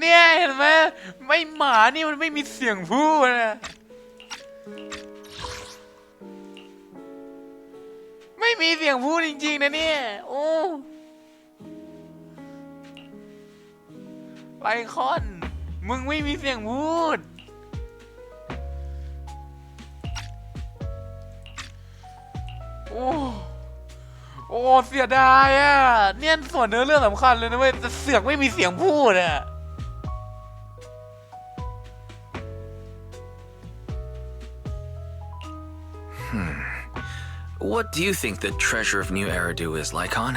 เนี่ยเห็นไหมไม่หมานี่มันไม่มีเสียงพูดนะไม่มีเสียงพูดจริงๆนะเนี่ยโอ้ไลคอน มึงไม่มีเสียงพูด โอ้โอ้เสียดายอะเนี่ยส่วนเนื้อเรื่องสำคัญเลยนะเว้ยแต่เสือกไม่มีเสียงพูดอะ Hmm. What do you think the treasure of New Eridu is, Lycon?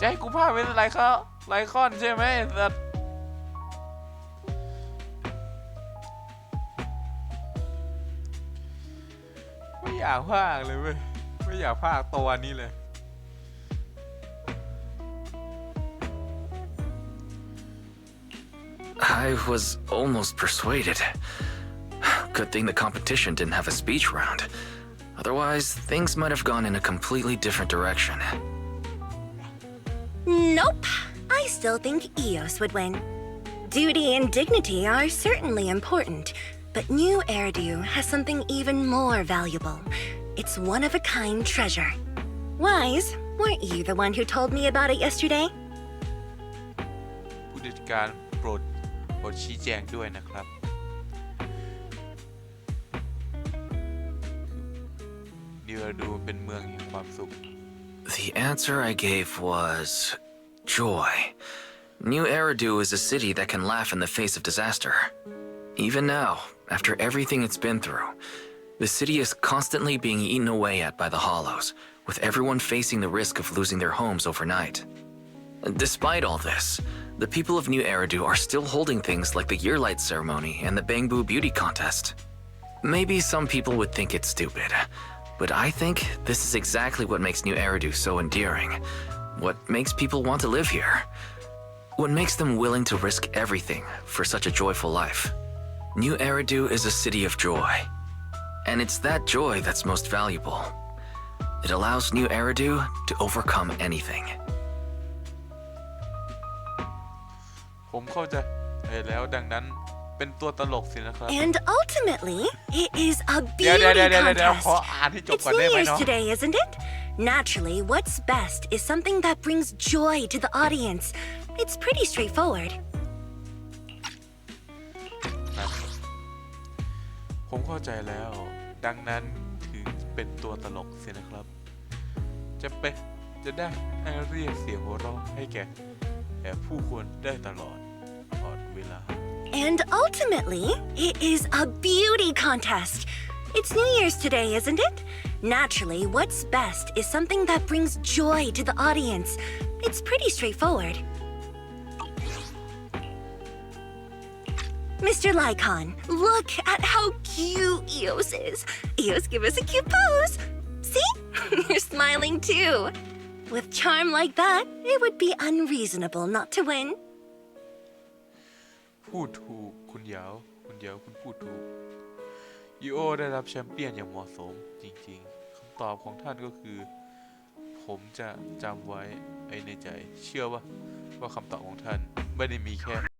จะให้กูพาไปไลคอนไลคอนใช่ไหมสัตว์ ไม่อยากพากเลยเว้ย ไม่อยากพากตัวนี้เลย I was almost persuaded. Good thing the competition didn't have a speech round. Otherwise, things might have gone in a completely different direction. Nope. I still think Eos would win. Duty and dignity are certainly important, but New Eridu has something even more valuable. It's one of a kind treasure. Wise, weren't you the one who told me about it yesterday? ผู้จั ดการโปรดโปรดชี้แจงด้วยนะครับ เดียวดูเป็นเมืองแห่งความสุข The answer I gave was joy. New Eridu is a city that can laugh in the face of disaster. Even now, after everything it's been through, the city is constantly being eaten away at by the Hollows, with everyone facing the risk of losing their homes overnight. Despite all this, the people of New Eridu are still holding things like the Yearlight ceremony and the Bangbu Beauty Contest. Maybe some people would think it's stupid, but I think this is exactly what makes New Eridu so endearing. What makes people want to live here. What makes them willing to risk everything for such a joyful life. New Eridu is a city of joy. And it's that joy that's most valuable. It allows New Eridu to overcome anything. ผมเข้าใจเออแล้วดังนั้นเป็นตัวตลกสินะครับ And ultimately, it is a เดี๋ยว beauty เดี๋ยวเดี๋ยวเดี๋ยวเดี๋ยว contest. ขออ่านให้จบ It's ก่อน New ได้ไหม Year's เนาะ today, isn't it? Naturally, what's best is something that brings joy to the audience. It's pretty straightforward. ผมเข้าใจแล้ว ดังนั้นถึงเป็นตัวตลกสินะครับ จะเป็นจะได้ให้เรียกเสียงหัวเราะให้แก่แก่ผู้คนได้ตลอด And ultimately, it is a beauty contest. It's New Year's today, isn't it? Naturally, what's best is something that brings joy to the audience. It's pretty straightforward. Mr. Lycon, look at how cute Eos is. Eos, give us a cute pose. See? You're smiling too. With charm like that, it would be unreasonable not to win. พูดถูก คุณเหยาวคุณเหยาวคุณพูดถูกยูโอได้รับแชมเปี้ยนอย่างเหมาะสมจริงๆคำตอบของท่านก็คือ ผมจะจำไว้ไว้ในใจ เชื่อว่าว่าคำตอบของท่านไม่ได้มีแค่